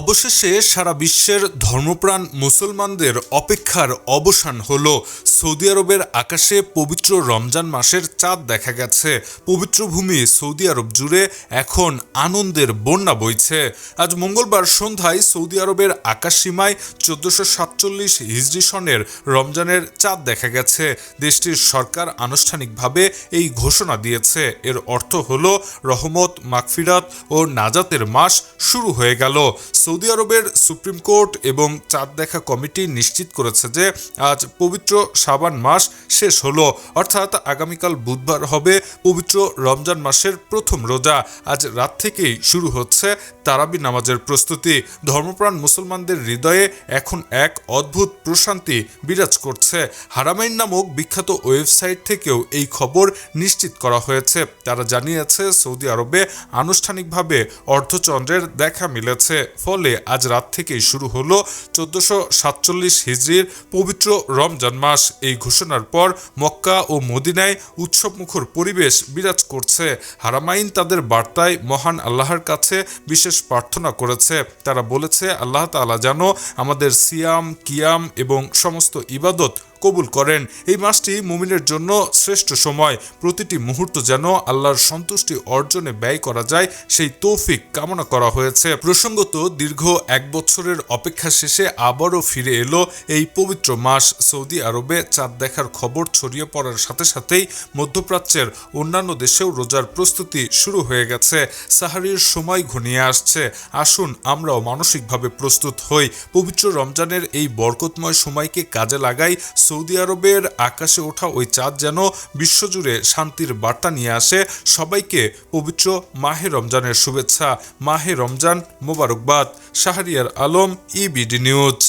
অবশেষে সারা বিশ্বের ধর্মপ্রাণ মুসলমানদের অপেক্ষার অবসান হল। সৌদি আরবের আকাশে পবিত্র রমজান মাসের চাঁদ দেখা গেছে। পবিত্র ভূমি সৌদি আরব জুড়ে এখন আনন্দের বন্যা বইছে। আজ মঙ্গলবার সন্ধ্যায় সৌদি আরবের আকাশ সীমায় চোদ্দশো সাতচল্লিশ হিজরি সনের রমজানের চাঁদ দেখা গেছে। দেশটির সরকার আনুষ্ঠানিকভাবে এই ঘোষণা দিয়েছে। এর অর্থ হল, রহমত, মাগফিরাত ও নাজাতের মাস শুরু হয়ে গেল। সৌদি আরবের সুপ্রিম কোর্ট এবং চাঁদ দেখা কমিটি নিশ্চিত করেছে যে আজ পবিত্র সাবান মাস শেষ হলো। অর্থাৎ আগামীকাল বুধবার হবে পবিত্র রমজান মাসের প্রথম রোজা। আজ রাত থেকেই শুরু হচ্ছে তারাবি নামাজের প্রস্তুতি। ধর্মপ্রাণ মুসলমানদের হৃদয়ে এখন এক অদ্ভুত প্রশান্তি বিরাজ করছে। হারামাইন নামক বিখ্যাত ওয়েবসাইট থেকেও এই খবর নিশ্চিত করা হয়েছে। তারা জানিয়েছে, সৌদি আরবে আনুষ্ঠানিকভাবে অর্ধচন্দ্রের দেখা মিলেছে। ফলে আজ রাত থেকেই শুরু হলো চোদ্দশো সাতচল্লিশ হিজড়ির পবিত্র রমজান মাস। এই ঘোষণার পর মক্কা ও মদিনায় উৎসবমুখর পরিবেশ বিরাজ করছে। হারামাইন তাদের বার্তায় মহান আল্লাহর কাছে বিশেষ প্রার্থনা করেছে। তারা বলেছে, আল্লাহ তালা যেন আমাদের সিয়াম, কিয়াম এবং সমস্ত ইবাদত কবুল করেন। এই মাসটি মুমিনের জন্য শ্রেষ্ঠ সময়। প্রতিটি মুহূর্ত যেন আল্লাহর সন্তুষ্টি অর্জনে ব্যয় করা যায়, সেই তৌফিক কামনা করা হয়েছে। প্রসঙ্গত, দীর্ঘ এক বছরের অপেক্ষা শেষে আবারও ফিরে এলো এই পবিত্র মাস। সৌদি আরবে চাঁদ দেখার খবর ছড়িয়ে পড়ার সাথে সাথেই মধ্যপ্রাচ্যের অন্যান্য দেশেও রোজার প্রস্তুতি শুরু হয়ে গেছে। সাহারির সময় ঘনিয়ে আসছে। আসুন আমরাও মানসিকভাবে প্রস্তুত হই। পবিত্র রমজানের এই বরকতময় সময়কে কাজে লাগাই। সৌদি আরবের আকাশে ওঠা ওই চাঁদ যেন বিশ্বজুড়ে শান্তির বার্তা নিয়ে আসে। সবাইকে পবিত্র মাহে রমজানের শুভেচ্ছা। মাহে রমজান মোবারকবাদ। Shahriar Alam EBD news